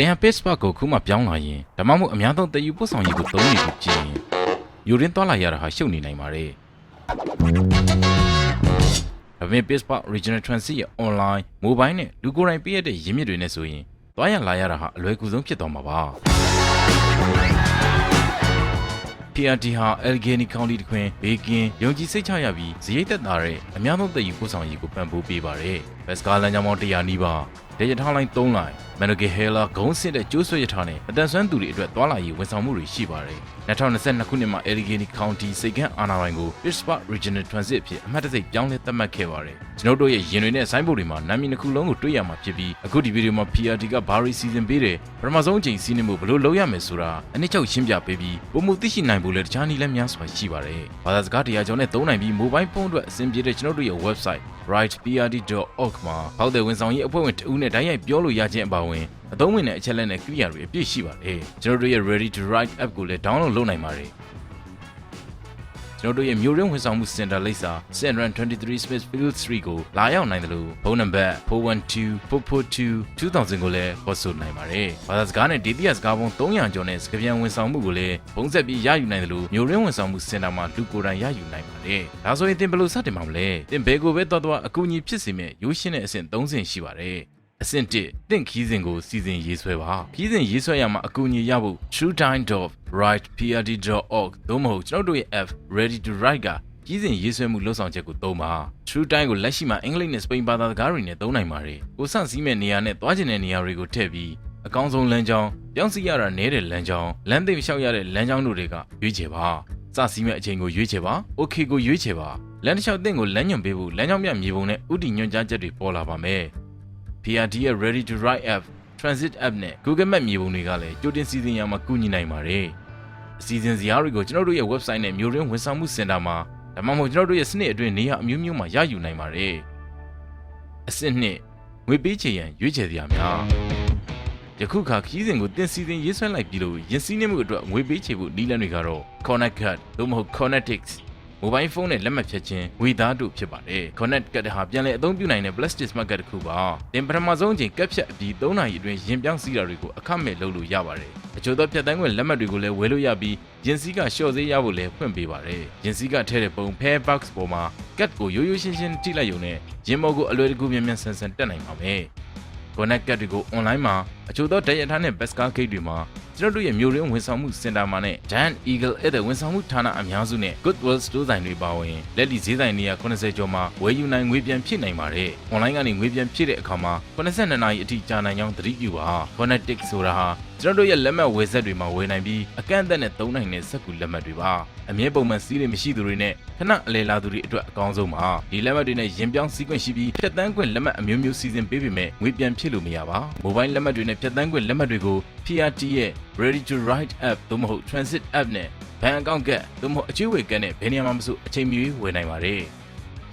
တင်ဟန် Facebook ကိုခုမှပြောင်းလာရင်ဒါမှမဟုတ်အများဆုံးတည်ယူပို့ဆောင်ရေးကိုသုံးနေပြီဖြစ်ရင်ယူရင်းသွားလာရတာဟာရှုပ်နေနိုင်ပါတယ်ဒါပေမဲ့ Facebook Regional Transit ရဲ့ online mobile နဲ့လူကိုယ်တိုင်ပြည့်ရတဲ့ရင်းမြစ်တွေနဲ့ဆိုရင်သွားရလာရတာဟာအလွယ်ကူဆုံးဖြစ်သွားမှာပါ PRD ဟာ Allegheny County တခွင်ဘေကင်းယုံကြည်စိတ်ချရပြီးဇရိတ်သက်သာတဲ့အများဆုံးတည်ယူပို့ဆောင်ရေးကိုပံ့ပိုးပေးပါတယ်။ဘက်စကားလမ်းကြောင်းပေါင်း100နီးပါးဒေရထားလိုင်း3လိုင်း မန်နိုဂေဟဲလာဂုံးစစ်တဲ့ကျိုးဆွဲရထားနဲ့အတန်ဆွမ်းသူတွေအတွက်သွားလာရေးဝန်ဆောင်မှုတွေရှိပါတယ်။2022ခုနှစ်မှာ Allegheny County စိတ်ကန်းအာဏာပိုင်ကို Pittsburgh Regional Transit အဖြစ်အမှတ်တရစိတ်ပြောင်းလဲသတ်မှတ်ခဲ့ပါတယ်။ကျွန်တော်တို့ရဲ့ရင်တွေနဲ့ဆိုင်းဘုတ်တွေမှာနာမည်တစ်ခုလုံးကိုတွေ့ရမှာဖြစ်ပြီးအခုဒီဗီဒီယိုမှာ PRD ကဘာရီစီစဉ်ပေးတယ်ပထမဆုံးအချိန်စီးနှင်းမှုဘယ်လိုလုပ်ရမယ်ဆိုတာအနည်းချုပ်ရှင်းပြပေးပြီးပုံမှုသိရှိနိုင်ဖို့လည်းတခြားနည်းလမ်းများစွာရှိပါတယ်။ဘာသာစကားတရားကျော်နဲ့သုံးနိုင်ပြီး mobile phone အတွက်အဆင်ပြေတဲ့ကျွန်တော်တို့ရဲ့ website rightprd.org မှာပေါက်တဲ့ဝန်ဆောင်ရေးအဖွဲ့ဝင်တဦးနဲ့တိုက်ရိုက်ပြောလို့ရခြင်းအပါအဝင်အသုံးဝင်တဲ့အချက်လက်နဲ့ကိရိယာတွေအပြည့်ရှိပါတယ်။ကျွန်တော်တို့ရဲ့ ready to write app ကိုလည်း download လုပ်နိုင်ပါတယ်။ကျွန်တော်တို့ရဲ့မျိုးရင်းဝန်ဆောင်မှုစင်တာလိပ်စာ Central 23 Space Field 3ကိုလာရောက်နိုင်တယ်လို့ဖုန်းနံပါတ်412 442 2000ကိုလည်းခေါ်ဆိုနိုင်ပါတယ်။ဘာသာစကားနဲ့ဒေသစကားပုံ300ကျော်နဲ့စကားပြန်ဝန်ဆောင်မှုကိုလည်းပုံဆက်ပြီးရယူနိုင်တယ်လို့မျိုးရင်းဝန်ဆောင်မှုစင်တာမှာလူကိုယ်တိုင်ရယူနိုင်ပါတယ်။ဒါဆိုရင်သင်ဘယ်လိုစတင်မှာမလဲ။သင်ဘယ်ကိုပဲတော်တော်အကူအညီဖြစ်စေမဲ့ရိုးရှင်းတဲ့အဆင့်3ဆင့်ရှိပါတယ်။ အဆင့်1တင့်ခီးစဉ်ကိုစီစဉ်ရေးဆွဲပါခီးစဉ်ရေးဆွဲရမှာအကူအညီရဖို့ truetime.writeprd.org သို့မဟုတ်ကျွန်တော်တို့ရဲ့ app ready to write ကခီးစဉ်ရေးဆွဲမှုလှုပ်ဆောင်ချက်ကိုသုံးပါ True Time ကိုလက်ရှိမှာအင်္ဂလိပ်နဲ့စပိန်ဘာသာစကားတွေနဲ့သုံးနိုင်ပါတယ်ကိုစန့်စည်းမဲ့နေရာနဲ့သွားကျင်တဲ့နေရာတွေကိုထည့်ပြီးအကောင်းဆုံးလမ်းကြောင်းပြောင်းစီရတာနဲတဲ့လမ်းကြောင်းလမ်းသိပ်လျှောက်ရတဲ့လမ်းကြောင်းတို့တွေကရွေးချယ်ပါစစီးမဲ့အချိန်ကိုရွေးချယ်ပါ okay ကိုရွေးချယ်ပါလမ်းတစ်လျှောက်တင်ကိုလမ်းညွန်ပေးဖို့လမ်းကြောင်းမြမြေပုံနဲ့ဥတီညွှန်ကြားချက်တွေပေါ်လာပါမယ် PRD ရဲ့ Ready to Write app Transit app နဲ့ Google Map မြေပုံတွေကလည်းကြိုတင်စီစဉ်ရမှာကူညီနိုင်ပါတယ်။အစီအစဉ်စရာတွေကိုကျွန်တော်တို့ရဲ့ website နဲ့မျိုးရင်းဝန်ဆောင်မှုစင်တာမှာဒါမှမဟုတ်ကျွန်တော်တို့ရဲ့စနစ်အတွင်းနေရာအမျိုးမျိုးမှာရယူနိုင်ပါတယ်။အဆင့်နှစ်ငွေပေးချေရန်ရွေးချယ်စရာများယခုခါခီးစဉ်ကိုတင်စီစဉ်ရေးဆွဲလိုက်ပြီးလို့ရင်စည်းနှမှုအတွက်ငွေပေးချေဖို့နည်းလမ်းတွေကတော့ Connect Card သို့မဟုတ် Connectix မိုဘိုင်းဖုန်းနဲ့လက်မှတ်ဖြတ်ခြင်းဝေသားတို့ဖြစ်ပါတယ်။ Connect ကတ်ဟာပြန်လည်အသုံးပြုနိုင်တဲ့ plastic smart card တစ်ခုပါ။တင်ပထမဆုံးအချိန်ကတ်ဖြတ်အပြီး3နာရီအတွင်းရင်ပြောင်းစီးတာတွေကိုအခမဲ့လုပ်လို့ရပါတယ်။အချို့သောဖြတ်တန်းခွင့်လက်မှတ်တွေကိုလည်းဝယ်လို့ရပြီးရင်စည်းကလျှော့ဈေးရဖို့လည်းဖွင့်ပေးပါတယ်။ရင်စည်းကထဲတဲ့ပုံ pair box ပေါ်မှာကတ်ကိုရိုးရိုးရှင်းရှင်းထိလိုက်ရုံနဲ့ရင်မော်ကိုအလွယ်တကူမြန်မြန်ဆန်ဆန်တက်နိုင်ပါမယ်။ Connect ကတ်တွေကို online မှာအချို့သောတိုက်ရထားနဲ့ best car gate တွေမှာ ကျွန်တော်တို့ရဲ့မျိုးရင်းဝန်ဆောင်မှုစင်တာမှာနဲ့ Giant Eagle အဲ့တဲ့ဝန်ဆောင်မှုဌာနအများစုနဲ့ Goodwill Store ဆိုင်တွေပါဝင်လက်လီဈေးဆိုင်နေရာ80ကျော်မှာဝယ်ယူနိုင်ငွေပြန်ဖြစ်နိုင်ပါတယ်။ online ကနေငွေပြန်ဖြစ်တဲ့အခါမှာ82နာရီအထိကြာနိုင်ကြောင်းသတိပြုပါ။ Connectic ဆိုတာဟာ ကျွန်တော်တို့ရဲ့လက်မှတ်ဝယ်ဆက်တွေမှာဝယ်နိုင်ပြီးအကန့်အသတ်နဲ့သုံးနိုင်တဲ့စက်ကူလက်မှတ်တွေပါအမြဲပုံမှန်စီးတွေမရှိသူတွေနဲ့ခဏအလဲလာသူတွေအတွက်အကောင်းဆုံးပါဒီလက်မှတ်တွေနဲ့ရင်ပြောင်းစီးခွင့်ရှိပြီးဖြတ်တန်းခွင့်လက်မှတ်အမျိုးမျိုးစီစဉ်ပေးပေမဲ့ငွေပြန်ဖြစ်လို့မရပါမိုဘိုင်းလက်မှတ်တွေနဲ့ဖြတ်တန်းခွင့်လက်မှတ်တွေကို PRT ရဲ့ Ready to Write app သို့မဟုတ် Transit app နဲ့ဘဏ်အကောင့်ကသို့မဟုတ်အကျွေးဝေကနဲ့ဘယ်နေရာမှာမဆိုအချိန်မီဝယ်နိုင်ပါတယ်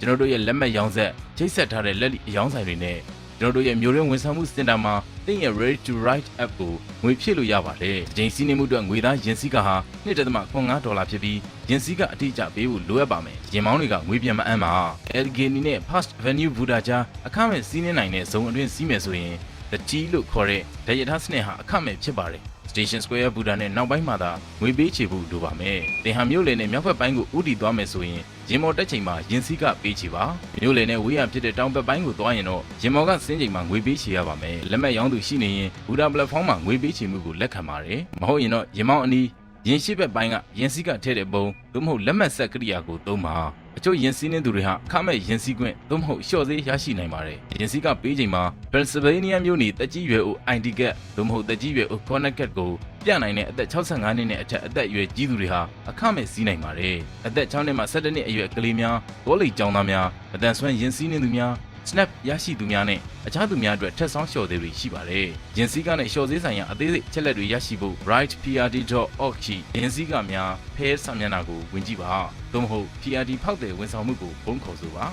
ကျွန်တော်တို့ရဲ့လက်မှတ်ရောင်းဆက်ချိတ်ဆက်ထားတဲ့လက်လီအယောင်းဆိုင်တွေနဲ့ ကျွန်တော်တို့ရဲ့မျိုးရင်းဝန်ဆောင်မှုစင်တာမှာတင်းရဲ့ Ready to Write app ကိုငွေဖြည့်လို့ရပါတယ်။ချိန်စီးနေမှုအတွက်ငွေသားယင်စည်းကဟာ1.5ဒေါ်လာဖြစ်ပြီးယင်စည်းကအတိအကျပေးဖို့လိုအပ်ပါမယ်။ယင်မောင်းတွေကငွေပြန်မအမ်းပါ။ Allegheny နဲ့ First Avenue Buddha ကြားအခမဲ့စီးနေနိုင်တဲ့ဇုံအတွင်းစီးမယ်ဆိုရင် The T လို့ခေါ်တဲ့ဒရထားစနစ်ဟာအခမဲ့ဖြစ်ပါတယ်။ Station Square Buddha နဲ့နောက်ပိုင်းမှာသာငွေပေးချေဖို့လိုပါမယ်။တင်ဟာမြို့လေနဲ့မြောက်ဘက်ပိုင်းကိုဥတီသွားမယ်ဆိုရင်ရင်မော်တက်ချိန်မှာရင်စည်းကပေးချေပါ။မြို့လေနဲ့ဝေးရဖြစ်တဲ့တောင်ဘက်ပိုင်းကိုသွားရင်တော့ရင်မော်ကဆင်းချိန်မှာငွေပေးချေရပါမယ်။လက်မှတ်ရောင်းသူရှိနေရင် Buddha platform မှာငွေပေးချေမှုကိုလက်ခံပါတယ်။မဟုတ်ရင်တော့ရင်မောင်းအနီး ရင်ရှိဘက်ပိုင်းကရင်စည်းကထည့်တဲ့ပုံသို့မဟုတ်လက်မှတ်ဆက်ကရိယာကိုသုံးပါအချို့ရင်စည်းနှင်းသူတွေဟာအခမဲ့ရင်စည်းခွင့်သို့မဟုတ်လျှော့ဈေးရရှိနိုင်ပါတယ်ရင်စည်းကပေးချိန်မှာ Pennsylvania မြို့နေတက်ကြီးရွယ်အို ID card သို့မဟုတ်တက်ကြီးရွယ်အို Connect card ကိုပြနိုင်တဲ့အသက်65နှစ်နဲ့အထက်အသက်အရွယ်ကြီးသူတွေဟာအခမဲ့စီးနိုင်ပါတယ်အသက်6နှစ်မှ17နှစ်အရွယ်ကလေးများဘောလိကျောင်းသားများအတန်ဆွမ်းရင်စည်းနှင်းသူများ snap ရရှိသူများနဲ့အခြားသူများအတွက်ထက်ဆောင်လျှော်သေးတွေရှိပါတယ်။ယင်စည်းကနဲ့လျှော်သေးဆိုင်ရာအသေးစိတ်ချက်လက်တွေရရှိဖို့ rightprd.org ရှိယင်စည်းကများဖဲစာမျက်နှာကိုဝင်ကြည့်ပါ။သို့မဟုတ် PRD ဖောက်တဲ့ဝန်ဆောင်မှုကိုဖုန်းခေါ်ဆိုပါ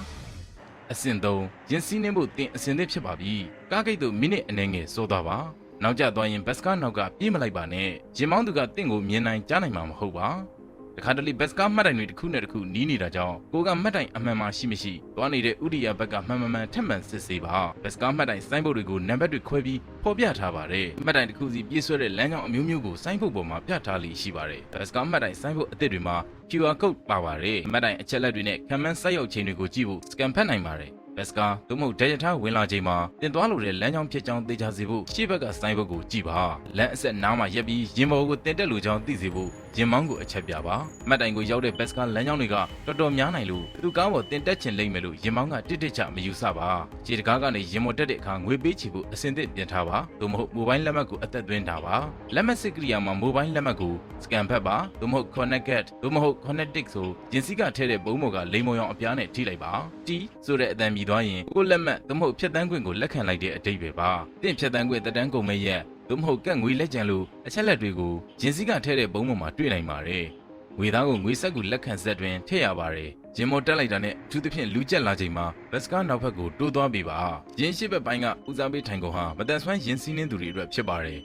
။အဆင့်3ယင်စည်းနှင်းဖို့တင်အဆင်သင့်ဖြစ်ပါပြီ။ကားဂိတ်သို့မိနစ်အနည်းငယ်စိုးသွားပါ။နောက်ကျသွားရင်ဘတ်စကားနောက်ကပြေးမလိုက်ပါနဲ့။ရင်မောင်းသူကတင့်ကိုမြင်နိုင်ကြားနိုင်မှာမဟုတ်ပါ။ တခါတလေဘက်စကားမှတ်တိုင်တွေတစ်ခုနဲ့တစ်ခုနီးနေတာကြောင့်ကိုကမှတ်တိုင်အမှန်မှရှိမရှိသွားနေတဲ့ဥဒိယဘက်ကမှန်မှန်မှန်ထက်မှန်စစ်ဆေးပါဘက်စကားမှတ်တိုင်စိုင်းဘုတ်တွေကိုနံပါတ်တွေခွဲပြီးဖော်ပြထားပါတယ်မှတ်တိုင်တစ်ခုစီပြည့်စွဲတဲ့လမ်းကြောင်းအမျိုးမျိုးကိုစိုင်းဘုတ်ပေါ်မှာပြထားလိရှိပါတယ်ဘက်စကားမှတ်တိုင်စိုင်းဘုတ်အသစ်တွေမှာ QR code ပါပါတယ်မှတ်တိုင်အချက်လက်တွေနဲ့ခံမှန်းစိုက်ရောက်ချိန်တွေကိုကြည့်ဖို့ scan ဖတ်နိုင်ပါတယ် ဘက်စကာသို့မဟုတ်ဒက်ရထားဝင်လာချိန်မှာတင်သွားလို့တဲ့လမ်းကြောင်းဖြစ်ကြောင်းသိချစေဖို့ရှေ့ဘက်ကစိုင်းဘုတ်ကိုကြည့်ပါလမ်းအဆက်နားမှာရက်ပြီးရင်ဘော်ကိုတင်တက်လို့ကြောင်းသိစေဖို့ရင်မောင်းကိုအချက်ပြပါမှတ်တိုင်ကိုရောက်တဲ့ဘက်စကာလမ်းကြောင်းတွေကတော်တော်များနိုင်လို့သူကားပေါ်တင်တက်ချင်လိမ့်မယ်လို့ရင်မောင်းကတစ်တစ်ချမယူဆပါခြေတကားကနေရင်မော်တက်တဲ့အခါငွေပေးချေဖို့အစင်သစ်ပြင်ထားပါသို့မဟုတ်မိုဘိုင်းလက်မှတ်ကိုအသက်သွင်းထားပါလက်မှတ်စစ်ကရိယာမှာမိုဘိုင်းလက်မှတ်ကို scan ဖတ်ပါသို့မဟုတ် connect သို့မဟုတ် connectic ဆိုရင်စီးကထဲတဲ့ဘုံဘော်ကလိမ်မော်ရောင်အပြားနဲ့ထိလိုက်ပါတီဆိုတဲ့အတန်မြည်သွားရင်ကိုယ့်လက်မှတ်သို့မဟုတ်ဖြတ်တန်းခွင့်ကိုလက်ခံလိုက်တဲ့အတိတ်ပဲပါတင့်ဖြတ်တန်းခွင့်တက်တန်းကုန်မဲ့ရက်သို့မဟုတ်ကန့်ငွေလက်ကျန်လို့အချက်လက်တွေကိုရင်စီးကထဲတဲ့ဘုံဘော်မှာတွေ့နိုင်ပါတယ်ငွေသားကိုငွေဆက်ကိုလက်ခံဆက်တွင်ထည့်ရပါတယ်ဂျင်မော်တက်လိုက်တာနဲ့အထူးသဖြင့်လူကျက်လာချိန်မှာဘက်စကားနောက်ဘက်ကိုတိုးသွားပေးပါရင်းရှိဘက်ပိုင်းကဦးစားပေးထိုင်ကုန်ဟာမတန်ဆွမ်းရင်းစည်းနှင်းသူတွေအတွက်ဖြစ်ပါတယ်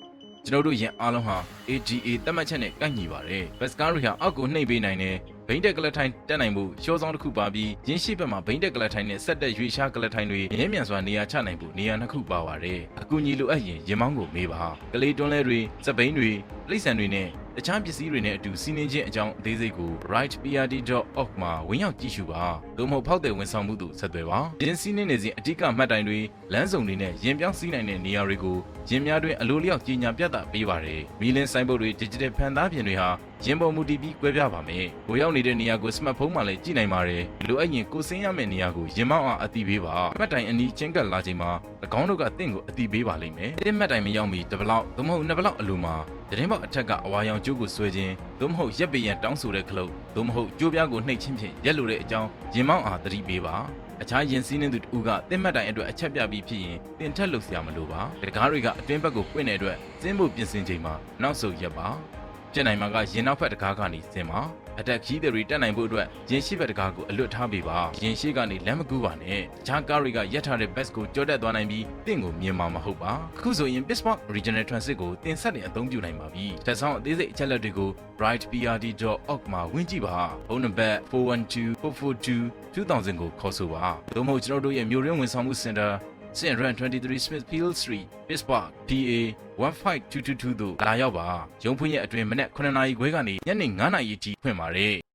ကျွန်တော်တို့ရန်အားလုံးဟာ ADA တက်မှတ်ချက်နဲ့ကိုက်ညီပါတယ်ဘက်စကားတွေဟာအောက်ကိုနှိပ်ပေးနိုင်တယ် ဘိန်းတက်ကလထိုင်တက်နိုင်မှုရှောဆောင်တစ်ခုပါပြီးရင်းရှိဘက်မှာဘိန်းတက်ကလထိုင်နဲ့ဆက်တက်ရွေရှားကလထိုင်တွေရင်းမြန်စွာနေရာချနိုင်ဖို့နေရာနှစ်ခုပါပါတယ်အကူအညီလိုအပ်ရင်ရင်မောင်းကိုမေးပါကလေးတွန်းလဲတွေစပိန်တွေလိမ့်ဆန်တွေနဲ့တခြားပစ္စည်းတွေနဲ့အတူစီးနှင်းခြင်းအကြောင်းအသေးစိတ်ကို rightprd.org မှာဝင်ရောက်ကြည့်ရှုပါသို့မဟုတ်ဖောက်တဲ့ဝန်ဆောင်မှုတို့ဆက်သွယ်ပါရင်းစီးနှင်းနေစဉ်အဓိကမှတ်တိုင်တွေလမ်းစုံတွေနဲ့ရင်ပြောင်းစီးနိုင်တဲ့နေရာတွေကိုရင်များတွင်အလိုလျောက်ကြီးညာပြသပေးပါတယ်မီလင်းဆိုင်ဘုတ်တွေ digital ဖန်သားပြင်တွေဟာ ရင်ပေါ်မူတည်ပြီးကွဲပြားပါမယ်ကိုရောက်နေတဲ့နေရာကို smartphone မှာလည်းကြည့်နိုင်ပါတယ်လိုအပ်ရင်ကိုစင်းရမယ့်နေရာကိုရင်မောင်းအောင်အသိပေးပါမှတ်တိုင်အနီးချင်းကပ်လာချိန်မှာ၎င်းတို့ကတင့်ကိုအသိပေးပါလိမ့်မယ်တစ်မှတ်တိုင်မရောက်မီတစ်ဘလောက်သို့မဟုတ်နှစ်ဘလောက်အလိုမှာတရင်ပေါက်အထက်ကအဝါရောင်ကျိုးကိုဆွဲခြင်းသို့မဟုတ်ရက်ပရန်တောင်းဆိုတဲ့ခလုတ်သို့မဟုတ်ကြိုးပြားကိုနှိပ်ချင်းဖြင့်ရက်လိုတဲ့အကြောင်းရင်မောင်းအားသတိပေးပါအခြားရင်စည်းနှင်းသူတူကတစ်မှတ်တိုင်အတွက်အချက်ပြပြီးဖြစ်ရင်တင်ထက်လို့ဆရာမလိုပါတကားတွေကအတွင်းဘက်ကိုပွင့်တဲ့အတွက်စင်းဖို့ပြင်ဆင်ချိန်မှာနောက်ဆုတ်ရက်ပါ ကျက်နိုင်မှာကရင်နောက်ဖက်တကားကနေစင်ပါအတက်ခီးတွေတက်နိုင်ဖို့အတွက်ရင်ရှိဘက်တကားကိုအလွတ်ထားပေးပါရင်ရှိကနေလမ်းမကူးပါနဲ့အခြားကားတွေကရက်ထားတဲ့ bus ကိုကြောတက်သွားနိုင်ပြီးတင့်ကိုမြင်မှာမဟုတ်ပါအခုဆိုရင် Pittsburgh Regional Transit ကိုတင်ဆက်တင်အသုံးပြုနိုင်ပါပြီတက်ဆောင်အသေးစိတ်အချက်လက်တွေကို brightprd.org မှာဝင်ကြည့်ပါဖုန်းနံပါတ်412 442 2000ကိုခေါ်ဆိုပါသို့မဟုတ်ကျွန်တော်တို့ရဲ့မြို့ရင်းဝန်ဆောင်မှုစင်တာ Sin Run 23 Smithfield Street, Pittsburgh, PA 15222တို့လာရောက်ပါရုံဖွင့်ရဲ့အတွင်မနက်9နာရီခွဲကနေညနေ9နာရီအထိဖွင့်ပါတယ်